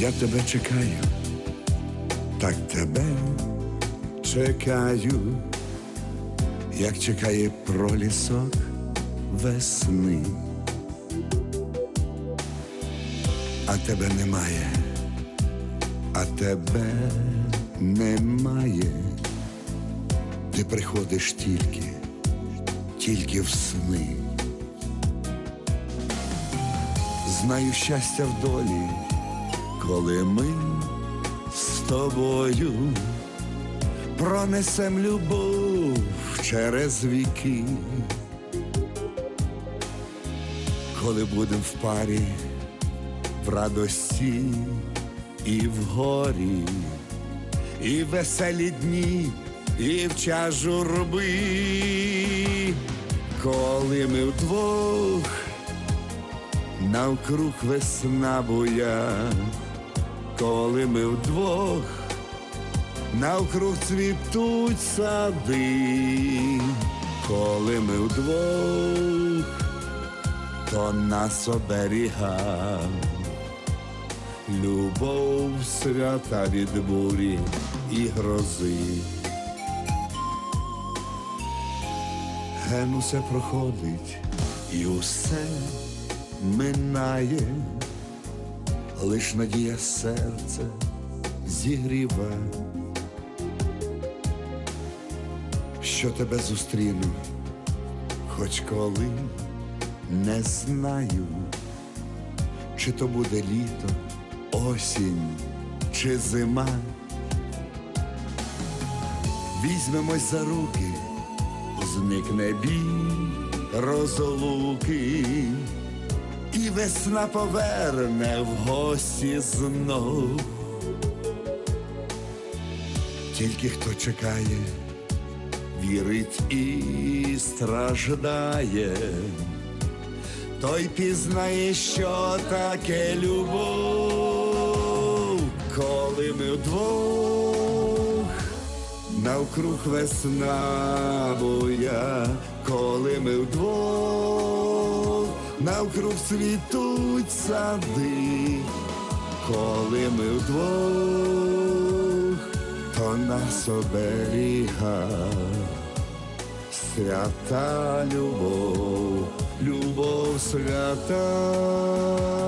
Я тебе чекаю, так тебе чекаю, як чекає пролісок весни. А тебе немає, а тебе немає. Ти приходиш тільки, тільки в сни. Знаю щастя в долі, коли ми з тобою. Пронесем любов через віки, коли будем в парі, в радості і в горі, і веселі дні, і в час журби, коли ми вдвох навкруг весна буя, коли ми вдвох, навкруг цвітуть сади, коли ми вдвох, то нас оберіга, любов свята від бурі і грози. Ген усе проходить і усе минає, лиш надія серце зігріва, що тебе зустріну, хоч коли не знаю, чи то буде літо, осінь чи зима. Візьмемось за руки, зникне біль розлуки, весна поверне в гості знов. Тільки хто чекає, вірить і страждає, той пізнає, що таке любов, коли ми вдвох навкруг весна буя, коли ми вдвох, навкруг світуть сади, коли ми вдвох, то нас оберіга, свята любов, любов свята.